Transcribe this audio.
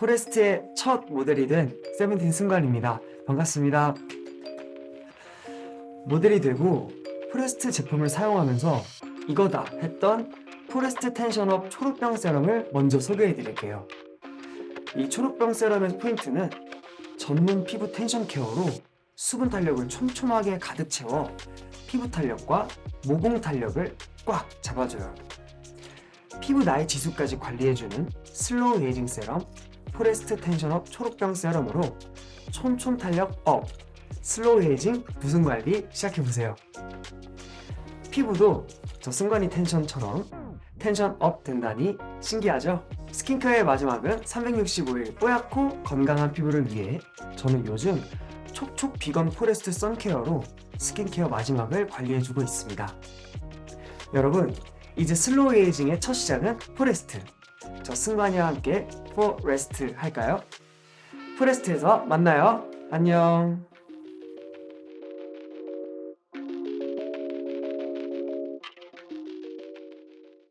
포레스트의 첫 모델이 된 세븐틴 승관입니다. 반갑습니다. 모델이 되고 포레스트 제품을 사용하면서 이거다 했던 포레스트 텐션업 초록병 세럼을 먼저 소개해 드릴게요. 이 초록병 세럼의 포인트는 전문 피부 텐션 케어로 수분 탄력을 촘촘하게 가득 채워 피부 탄력과 모공 탄력을 꽉 잡아줘요. 피부 나이 지수까지 관리해주는 슬로우 에이징 세럼 포레스트 텐션업 초록병 세럼으로 촘촘 탄력 업 슬로우 에이징 부승 관리 시작해보세요. 피부도 저 승관이 텐션처럼 텐션 업 된다니 신기하죠? 스킨케어의 마지막은 365일 뽀얗고 건강한 피부를 위해 저는 요즘 촉촉 비건 포레스트 선케어로 스킨케어 마지막을 관리해주고 있습니다. 여러분, 이제 슬로우 에이징의 첫 시작은 포레스트. 저 승관이와 함께 포레스트 할까요? 포레스트에서 만나요. 안녕.